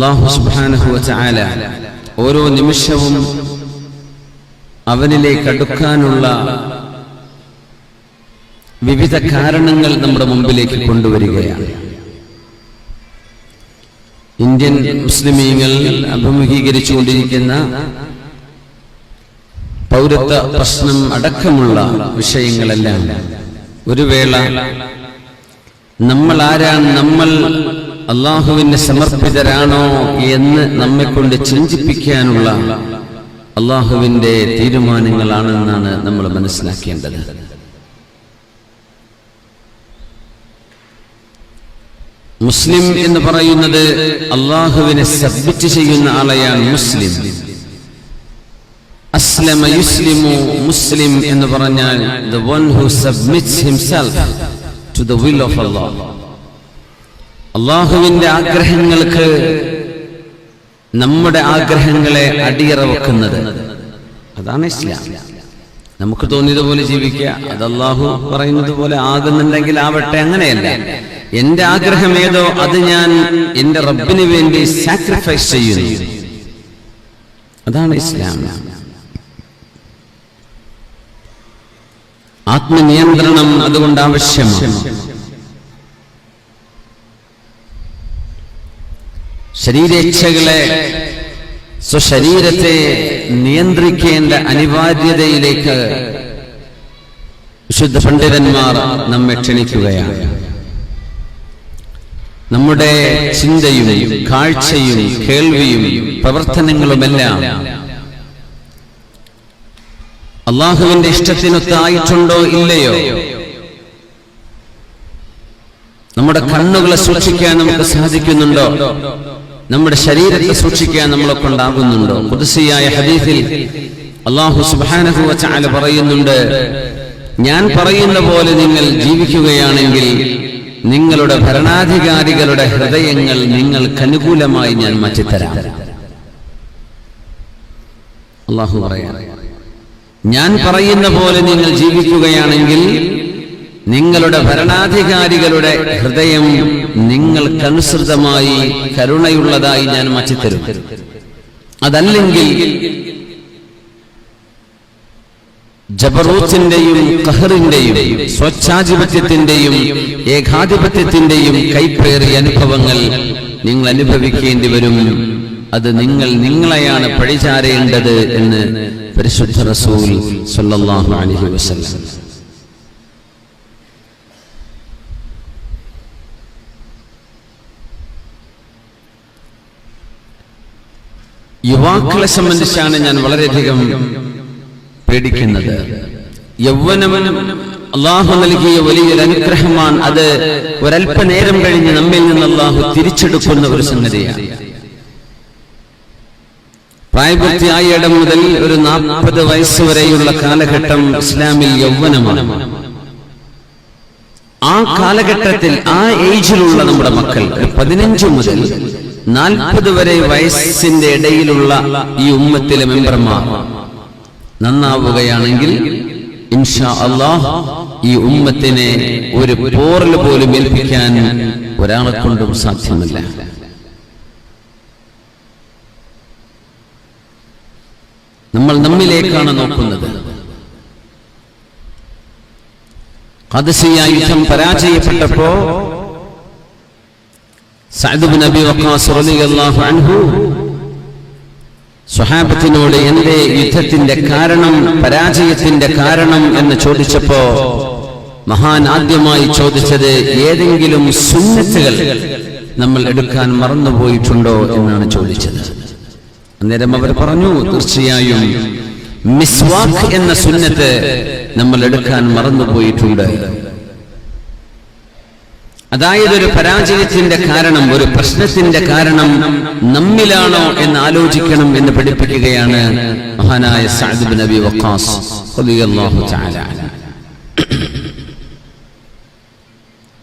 അള്ളാഹു സുബാനഹുവ ചാല ഓരോ നിമിഷവും അവനിലേക്ക് അടുക്കാനുള്ള വിവിധ കാരണങ്ങൾ നമ്മുടെ മുമ്പിലേക്ക് കൊണ്ടുവരികയാണ്. ഇന്ത്യൻ മുസ്ലിമീങ്ങൾ അഭിമുഖീകരിച്ചുകൊണ്ടിരിക്കുന്ന പൗരത്വ പ്രശ്നം അടക്കമുള്ള വിഷയങ്ങളെല്ലാം ഒരു വേള നമ്മൾ ആരാണ് നമ്മൾ അള്ളാഹുവിന് സമർപ്പിതരാണോ എന്ന് നമ്മെ കൊണ്ട് ചിന്തിപ്പിക്കാനുള്ള അള്ളാഹുവിന്റെ തീരുമാനങ്ങളാണെന്നാണ് നമ്മൾ മനസ്സിലാക്കേണ്ടത്. മുസ്ലിം എന്ന് പറയുന്നത് അള്ളാഹുവിനെ സബ്മിറ്റ് ചെയ്യുന്ന ആളെയാണ് മുസ്ലിം. അസ്ലമ യുസ്ലിമു മുസ്ലിം എന്ന് പറഞ്ഞാൽ the one who submits himself to the will of Allah അള്ളാഹുവിന്റെ ആഗ്രഹങ്ങൾക്ക് നമ്മുടെ ആഗ്രഹങ്ങളെ അടിയറ വെക്കുന്നത് അതാണ് ഇസ്ലാം. നമുക്ക് തോന്നിയതുപോലെ ജീവിക്കുക. അത് അള്ളാഹു പറയുന്നത് പോലെ ആകുന്നുണ്ടെങ്കിൽ ആവട്ടെ അങ്ങനെയല്ല. എന്റെ ആഗ്രഹം ഏതോ അത് ഞാൻ എന്റെ റബ്ബിന് വേണ്ടി സാക്രിഫൈസ് ചെയ്യുന്നു. അതാണ് ഇസ്ലാം. ആത്മനിയന്ത്രണം അതുകൊണ്ട് ആവശ്യമാണ്. ശരീരേച്ഛകളെ സ്വശരീരത്തെ നിയന്ത്രിക്കേണ്ട അനിവാര്യതയിലേക്ക് വിശുദ്ധ പണ്ഡിതന്മാർ നമ്മെ ക്ഷണിക്കുകയാണ്. നമ്മുടെ ചിന്തയും കാഴ്ചയും കേൾവിയും പ്രവർത്തനങ്ങളുമെല്ലാം അള്ളാഹുവിന്റെ ഇഷ്ടത്തിനൊത്തായിട്ടുണ്ടോ ഇല്ലയോ? നമ്മുടെ കണ്ണുകളെ സൂക്ഷിക്കാൻ നമുക്ക് സാധിക്കുന്നുണ്ടോ? നമ്മുടെ ശരീരത്തെ സൂക്ഷിക്കാൻ നമ്മളെ കൊണ്ടാകുന്നുണ്ടോ കുതിസിയായ ഹദീഫിൽ അള്ളാഹു സുബാനഹു വച്ചാൽ പറയുന്നുണ്ട് ഞാൻ പറയുന്ന പോലെ നിങ്ങൾ ജീവിക്കുകയാണെങ്കിൽ നിങ്ങളുടെ ഭരണാധികാരികളുടെ ഹൃദയങ്ങൾ നിങ്ങൾക്ക് അനുകൂലമായി ഞാൻ മാറ്റിത്തരാം. അള്ളാഹു പറയാം ഞാൻ പറയുന്ന പോലെ നിങ്ങൾ ജീവിക്കുകയാണെങ്കിൽ നിങ്ങളുടെ ഭരണാധികാരികളുടെ ഹൃദയം നിങ്ങൾക്കനുസൃതമായി കരുണയുള്ളതായി ഞാൻ മാറ്റിത്തരും അതല്ലെങ്കിൽ ജബറൂത്തിന്റെയും കഹറിന്റെയും സ്വച്ഛാധിപത്യത്തിന്റെയും ഏകാധിപത്യത്തിന്റെയും കൈപ്പേറിയ അനുഭവങ്ങൾ നിങ്ങൾ അനുഭവിക്കേണ്ടി വരും. അത് നിങ്ങൾ നിങ്ങളെയാണ് പഴിചാരേണ്ടത് എന്ന് പരിശുദ്ധ റസൂൽ സല്ലല്ലാഹു അലൈഹി വസല്ലം യുവാക്കളെ സംബന്ധിച്ചാണ് ഞാൻ വളരെയധികം പേടിക്കുന്നത്. യൗവനം അള്ളാഹു നൽകിയ വലിയൊരു അനുഗ്രഹമാണ് അത് ഒരല്പനേരം കഴിഞ്ഞ് നമ്മിൽ നിന്ന് അള്ളാഹു തിരിച്ചെടുക്കുന്ന ഒരു സംഗതിയാണ്. പ്രായപൂർത്തിയായ ഇടം മുതൽ ഒരു നാൽപ്പത് വയസ്സ് വരെയുള്ള കാലഘട്ടം ഇസ്ലാമിൽ യൗവനമാണ്. ആ കാലഘട്ടത്തിൽ ആ ഏജിലുള്ള നമ്മുടെ മക്കൾ പതിനഞ്ച് മുതൽ നാൽപ്പത് വരെ വയസ്സിന്റെ ഇടയിലുള്ള ഈ ഉമ്മത്തിലെ മെമ്പർമാർ നന്നാവുകയാണെങ്കിൽ ഇൻഷാ അള്ളാഹ് ഈ ഉമ്മത്തിനെ ഒരു പോറൽ പോലും ഏൽപ്പിക്കാൻ ഒരാളെ കൊണ്ടും സാധ്യമല്ല. നമ്മൾ നമ്മിലേക്കാണ് നോക്കുന്നത്. അതിശയ യുദ്ധം പരാജയപ്പെട്ടപ്പോ സഅദ് ബിൻ അബി വഖാസ് റളിയല്ലാഹു അൻഹു സ്വഹാബത്തിനോട് എന്റെ യുദ്ധത്തിന്റെ കാരണം പരാജയത്തിന്റെ കാരണം എന്ന് ചോദിച്ചപ്പോ മഹാൻ ആദ്യമായി ചോദിച്ചത് ഏതെങ്കിലും സുന്നത്തുകൾ നമ്മൾ എടുക്കാൻ മറന്നുപോയിട്ടുണ്ടോ എന്നാണ് ചോദിച്ചത്. അന്നേരം അവർ പറഞ്ഞു തീർച്ചയായും മിസ്വാഖ് എന്ന സുന്നത്ത് നമ്മൾ എടുക്കാൻ മറന്നുപോയിട്ടുണ്ട്. അതായത് ഒരു പരാജയത്തിന്റെ കാരണം ഒരു പ്രശ്നത്തിന്റെ കാരണം നമ്മിലാണോ എന്ന് ആലോചിക്കണം എന്ന് പഠിപ്പിക്കുകയാണ് മഹാനായ സഅദ് ബിൻ അബി